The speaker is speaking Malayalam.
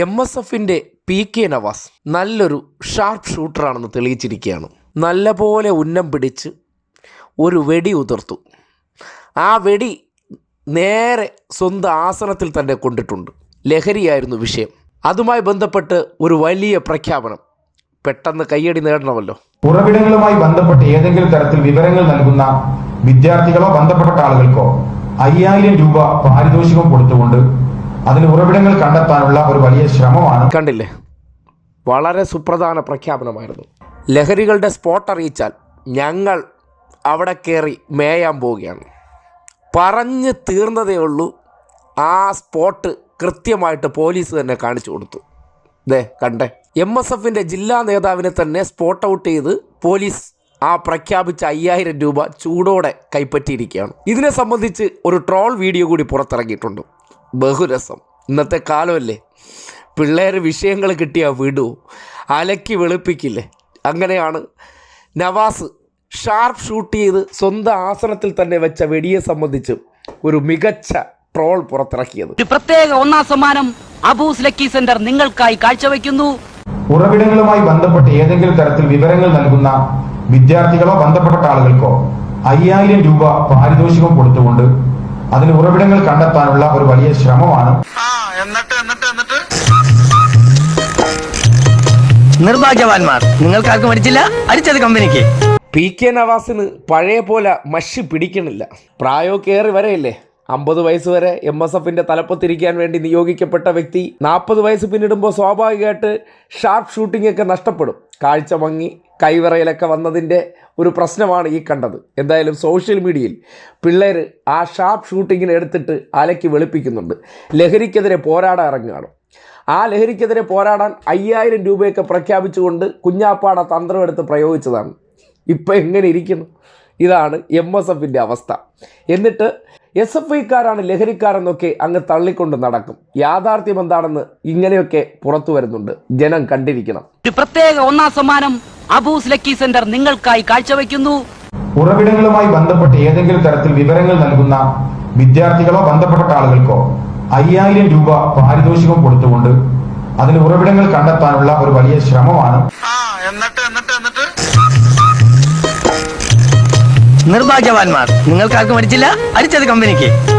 എം എസ് എഫിന്റെ പി കെ നവാസ് നല്ലൊരു ഷാർപ്പ് ഷൂട്ടറാണെന്ന് തെളിയിച്ചിരിക്കുകയാണ്. നല്ലപോലെ ഉന്നം പിടിച്ച് ഒരു വെടി ഉതിർത്തു. ആ വെടി നേരെ സ്വന്തം ആസനത്തിൽ തന്നെ കൊണ്ടിട്ടുണ്ട്. ലഹരിയായിരുന്നു വിഷയം. അതുമായി ബന്ധപ്പെട്ട് ഒരു വലിയ പ്രഖ്യാപനം. പെട്ടെന്ന് കയ്യടി നേടണമല്ലോ. ഉറവിടങ്ങളുമായി ബന്ധപ്പെട്ട് ഏതെങ്കിലും തരത്തിൽ വിവരങ്ങൾ നൽകുന്ന വിദ്യാർത്ഥികളോ ബന്ധപ്പെട്ട ആളുകൾക്കോ അയ്യായിരം രൂപ പാരിതോഷികം കൊടുത്തുകൊണ്ട് അതിന് ഉറവിടങ്ങൾ കണ്ടെത്താനുള്ള ഒരു വലിയ ശ്രമമാണ്. കണ്ടില്ലേ? വളരെ സുപ്രധാന പ്രഖ്യാപനമായിരുന്നു. ലഹരികളുടെ സ്പോട്ട് അറിയിച്ചാൽ ഞങ്ങൾ അവിടെ കയറി മേയാൻ പോവുകയാണ്. പറഞ്ഞ് തീർന്നതേ ഉള്ളൂ. ആ സ്പോട്ട് കൃത്യമായിട്ട് പോലീസ് തന്നെ കാണിച്ചു കൊടുത്തു. ദേ കണ്ടേ? എം എസ് എഫിന്റെ ജില്ലാ നേതാവിനെ തന്നെ സ്പോട്ട് ഔട്ട് ചെയ്ത് പോലീസ് ആ പ്രഖ്യാപിച്ച അയ്യായിരം രൂപ ചൂടോടെ കൈപ്പറ്റിയിരിക്കുകയാണ്. ഇതിനെ സംബന്ധിച്ച് ഒരു ട്രോൾ വീഡിയോ കൂടി പുറത്തിറങ്ങിയിട്ടുണ്ട്. ബഹുരസം. ഇന്നത്തെ കാലമല്ലേ? പിള്ളേർ വിഷയങ്ങൾ കിട്ടിയാൽ വിടൂ. അലക്കി വെളുപ്പിക്കില്ലേ? അങ്ങനെയാണ് നവാസ് ഷാർപ്പ് ഷൂട്ട് ചെയ്ത് സ്വന്തം ആസനത്തിൽ തന്നെ വെച്ച വെടിയെ സംബന്ധിച്ച് ഒരു മികച്ച ട്രോൾ പുറത്തിറക്കിയത്. ഒരു പ്രത്യേക ഒന്നാം സമ്മാനം അബൂസ് ലക്കി സെന്റർ നിങ്ങൾക്കായി കാഴ്ചവെക്കുന്നു. ഉറവിടങ്ങളുമായി ബന്ധപ്പെട്ട് ഏതെങ്കിലും തരത്തിൽ വിവരങ്ങൾ നൽകുന്ന വിദ്യാർത്ഥികളോ ബന്ധപ്പെട്ട ആളുകൾക്കോ അയ്യായിരം രൂപ പാരിതോഷികം കൊടുത്തുകൊണ്ട് അതിന് ഉറവിടങ്ങൾ കണ്ടെത്താനുള്ള ഒരു വലിയ ശ്രമമാണ്. ആ എന്നിട്ട് എന്നിട്ട് എന്നിട്ട്? നിർഭാഗ്യവാന്മാർ. നിങ്ങൾക്കാർക്കും മരിച്ചില്ല? അടിച്ചത് കമ്പനിക്ക്. പി കെ നവാസിന് പഴയ പോലെ മഷി പിടിക്കണില്ല. പ്രായോ ഏറി വരെയല്ലേ? അമ്പത് വയസ്സ് വരെ എം എസ് എഫിന്റെ തലപ്പത്തിരിക്കാൻ വേണ്ടി നിയോഗിക്കപ്പെട്ട വ്യക്തി നാൽപ്പത് വയസ്സ് പിന്നിടുമ്പോൾ സ്വാഭാവികമായിട്ട് ഷാർപ്പ് ഷൂട്ടിംഗ് ഒക്കെ നഷ്ടപ്പെടും. കാഴ്ച മങ്ങി കൈവിറയിലൊക്കെ വന്നതിന്റെ ഒരു പ്രശ്നമാണ് ഈ കണ്ടത്. എന്തായാലും സോഷ്യൽ മീഡിയയിൽ പിള്ളേർ ആ ഷാർപ്പ് ഷൂട്ടിങ്ങിനെ എടുത്തിട്ട് അലക്കി വെളുപ്പിക്കുന്നുണ്ട്. ലഹരിക്കെതിരെ പോരാടാൻ ഇറങ്ങുകയാണ്. ആ ലഹരിക്കെതിരെ പോരാടാൻ അയ്യായിരം രൂപയൊക്കെ പ്രഖ്യാപിച്ചുകൊണ്ട് കുഞ്ഞാപ്പാട തന്ത്രം എടുത്ത് പ്രയോഗിച്ചതാണ്. ഇപ്പം എങ്ങനെ ഇരിക്കുന്നു? ഇതാണ് എം എസ് എഫിന്റെ അവസ്ഥ. എന്നിട്ട് എസ് എഫ് ഐക്കാരാണ് ലഹരിക്കാരെന്നൊക്കെ അങ്ങ് തള്ളിക്കൊണ്ട് നടക്കും. യാഥാർത്ഥ്യം എന്താണെന്ന് ഇങ്ങനെയൊക്കെ പുറത്തു വരുന്നുണ്ട്. ജനം കണ്ടിരിക്കണം. ഒരു പ്രത്യേക ഒന്നാം സമ്മാനം അബൂസ് ലക്കി സെന്റർ നിങ്ങൾക്കായി കാഴ്ചവെക്കുന്നു. ഉറവിടങ്ങളുമായി ബന്ധപ്പെട്ട് ഏതെങ്കിലും തരത്തിൽ വിവരങ്ങൾ നൽകുന്ന വിദ്യാർത്ഥികളോ ബന്ധപ്പെട്ട ആളുകൾക്കോ അയ്യായിരം രൂപ പാരിതോഷികം കൊടുത്തുകൊണ്ട് അതിന് ഉറവിടങ്ങൾ കണ്ടെത്താനുള്ള ഒരു വലിയ ശ്രമമാണ്. എന്നിട്ട് നിർഭാഗ്യവാന്മാർ. നിങ്ങൾക്കാർക്കും അടിച്ചില്ല അടിച്ചത് കമ്പനിക്ക്